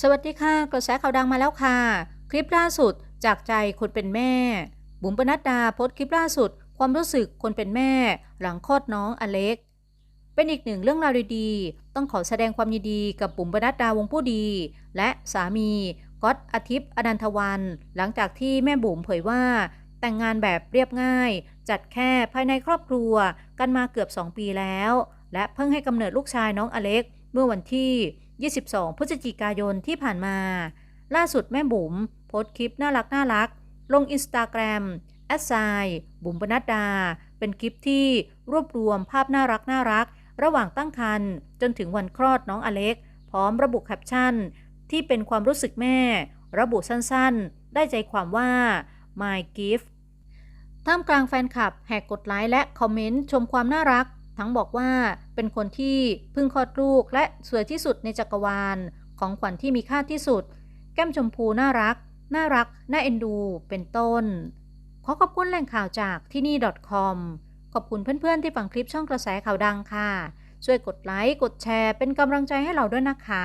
สวัสดีค่ะ กระแสข่าวดังมาแล้วค่ะ คลิปล่าสุดจากใจคนเป็นแม่ บุ๋มปนัดดาโพสต์คลิปล่าสุด ความรู้สึกคนเป็นแม่ หลังคลอดน้องอเล็ก เป็นอีกหนึ่งเรื่องราวดีๆ ต้องขอแสดงความยินดีกับบุ๋มปนัดดาวงผู้ดี และสามีก๊อตอาทิตย์อนันทวัน หลังจากที่แม่บุ๋มเผยว่า แต่งงานแบบเรียบง่าย จัดแค่ภายในครอบครัวกันมาเกือบ 2 ปีแล้ว และเพิ่งให้กำเนิดลูกชายน้องอเล็ก เมื่อวันที่ 22 พฤศจิกายนที่ผ่านมา ล่าสุดแม่บุ๋มโพสต์คลิปน่ารักน่ารัก ลงอินสตาแกรมแอดไซบุ๋มปนัดดา เป็นคลิปที่รวบรวมภาพน่ารักน่ารัก ระหว่างตั้งครรภ์จนถึงวันคลอดน้องอเล็ก พร้อมระบุแคปชั่น ที่เป็นความรู้สึกแม่ ระบุสั้นๆ ได้ใจความว่า my gift ท่ามกลางแฟนคลับแหกกดไลค์และคอมเมนต์ชมความน่ารัก ทั้งบอกว่าเป็นคนที่เพิ่งคลอดลูกและสวยที่สุดในจักรวาล ของขวัญที่มีค่าที่สุด แก้มชมพูน่ารัก น่ารัก น่าเอ็นดู เป็นต้น ขอขอบคุณแหล่งข่าวจากที่นี่ .com ขอบคุณเพื่อนๆที่ฟังคลิปช่องกระแสข่าวดังค่ะ ช่วยกดไลค์ กดแชร์ เป็นกำลังใจให้เราด้วยนะคะ